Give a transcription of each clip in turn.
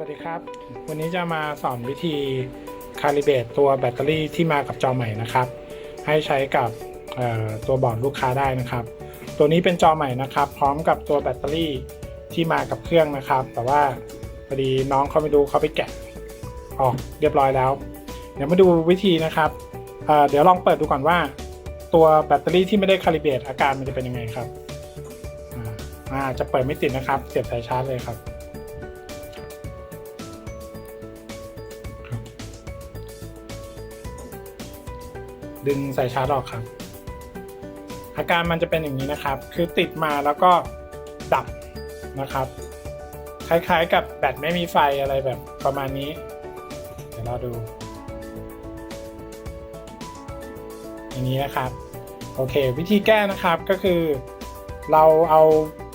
วัสดีครับ วันนี้จะมาสอนวิธีคาลิเบตตัวแบตเตอรี่ที่มากับจอใหม่นะครับ ให้ใช้กับตัวบอร์ดลูกค้าได้นะครับ ตัวนี้เป็นจอใหม่นะครับ พร้อมกับตัวแบตเตอรี่ที่มากับเครื่องนะครับ แต่ว่าพอดีน้องเขาไม่ดูเขาไปแกะออกเรียบร้อยแล้ว เดี๋ยวมาดูวิธีนะครับเเดี๋ยวลองเปิดดูก่อนว่า ตัวแบตเตอรี่ที่ไม่ได้คาลิเบตอาการมันจะเป็นยังไงครับอ่าจะเปิดไม่ติดนะครับ เสียบสายชาร์จเลยครับ ดึงสายชาร์จออกครับ อาการมันจะเป็นอย่างนี้นะครับ คือติดมาแล้วก็ดับนะครับ คล้ายๆกับแบตไม่มีไฟอะไรแบบประมาณนี้ เดี๋ยวเราดู อย่างนี้นะครับ โอเค วิธีแก้นะครับก็คือ เราเอา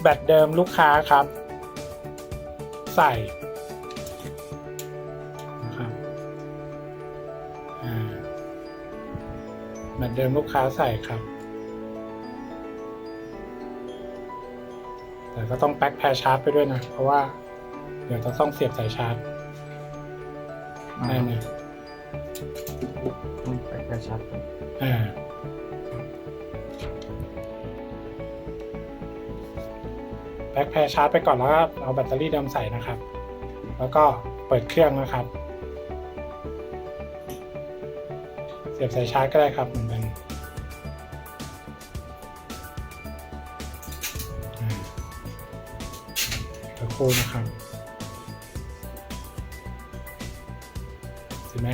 แบตเดิมลูกค้าครับ ใส่ มือนเดิมลูกค้าใส่ครับ แต่ก็ต้องแป๊กแพรชาร์จไปด้วยนะ เพราะว่า เดี๋ยวจะต้องเสียบสายชาร์จได้ไหมต้องไปกระชับอ่าแป๊กแพรชาร์จไปก่อนแล้วก็เอาแบตเตอรี่เดิมใส่นะครับ แล้วก็เปิดเครื่องนะครับ เสียบสายชาร์จก็ได้ครับเหมือนกัน เดี๋ยวครู่นะครับเห็นไหม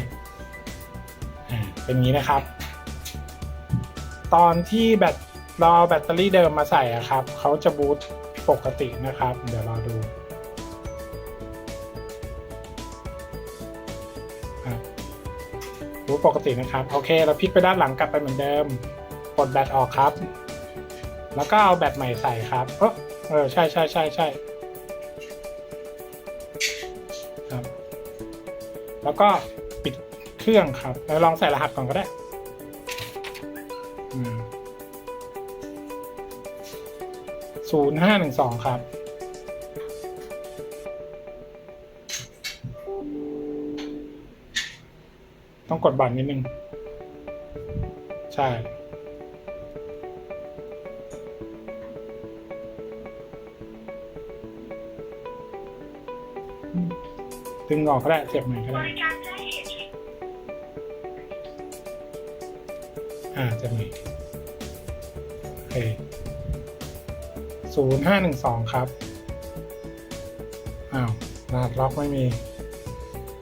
อ่าเป็นงนี้นะครับ ตอนที่แบตเราเอาแบตเตอรี่เดิมมาใส่อะครับเขาจะบูตปกตินะครับ เดี๋ยวเราดูรูปกตินะครับ โอเค เราพลิกไปด้านหลังกลับไปเหมือนเดิมปลดแบตออกครับ แล้วก็เอาแบตใหม่ใส่ครับ เออเออใช่ใช่ใช่ใช่ ครับ แล้วก็ปิดเครื่องครับแล้วลองใส่รหัสก่อนก็ได้ศูนย์ห้าหนึ่งสองครับ ต้องกดบัตรนิดนึง ใช่ ดึงออกก็ได้เสียบใหม่ก็ได้อ่าเสียบใหม่โอเคศูนย์ห้าหนึ่งสองครับอ้าวรหัสล็อกไม่มี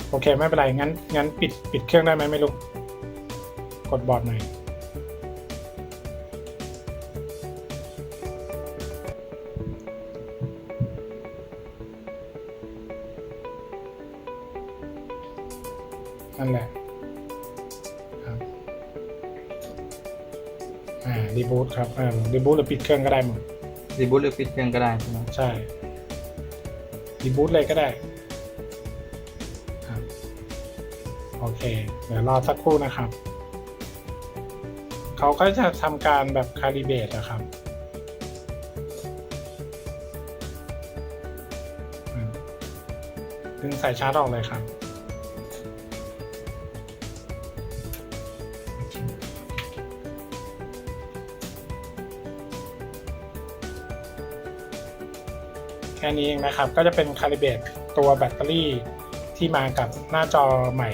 โอเค ไม่เป็นไร งั้นงั้นปิดปิดเครื่องได้ไหมไม่รู้ กดบอร์ดหน่อย นั่นแหละครับอ่ารีบูตครับอ่ารีบูตหรือปิดเครื่องก็ได้หมดรีบูตหรือปิดเครื่องก็ได้ใช่ไหมใช่รีบูตเลยก็ได้ครับโอเค เดี๋ยวรอสักครู่นะครับ เขาก็จะทำการแบบคาลิเบตนะครับอืมดึงสายชาร์จออกเลยครับ แค่นี้เองนะครับ ก็จะเป็นคาลิเบตตัวแบตเตอรี่ที่มากับหน้าจอใหม่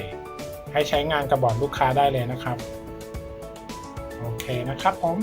ให้ใช้งานกับบอร์ดลูกค้าได้เลยนะครับ โอเคนะครับผม